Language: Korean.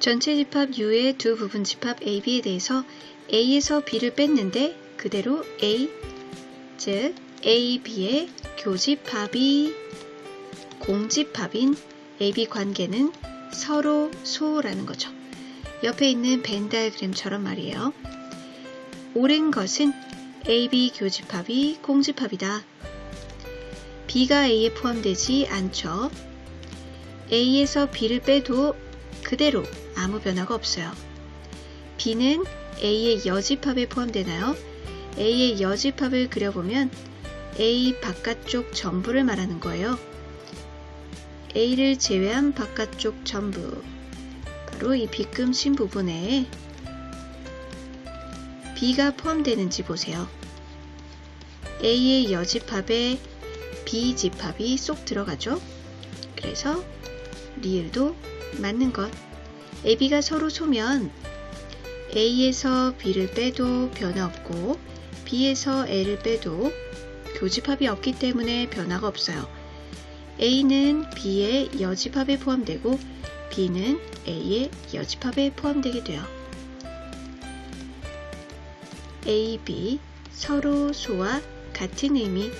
전체 집합 U의 두 부분 집합 AB에 대해서 A에서 B를 뺐는데 그대로 A, 즉 A, B의 교집합이 공집합인 AB 관계는 서로 소라는 거죠. 옆에 있는 벤 다이어그램처럼 말이에요. 옳은 것은 AB 교집합이 공집합이다. B가 A에 포함되지 않죠. A에서 B를 빼도 그대로 아무 변화가 없어요. B는 A의 여집합에 포함되나요? A의 여집합을 그려보면 A 바깥쪽 전부를 말하는 거예요. A를 제외한 바깥쪽 전부. 바로 이 빗금신 부분에 B가 포함되는지 보세요. A의 여집합에 B 집합이 쏙 들어가죠. 그래서 리을도 맞는 것. AB가 서로 소면 A에서 B를 빼도 변화 없고 B에서 A를 빼도 교집합이 없기 때문에 변화가 없어요. A는 B의 여집합에 포함되고 B는 A의 여집합에 포함되게 돼요. A, B 서로 소와 같은 의미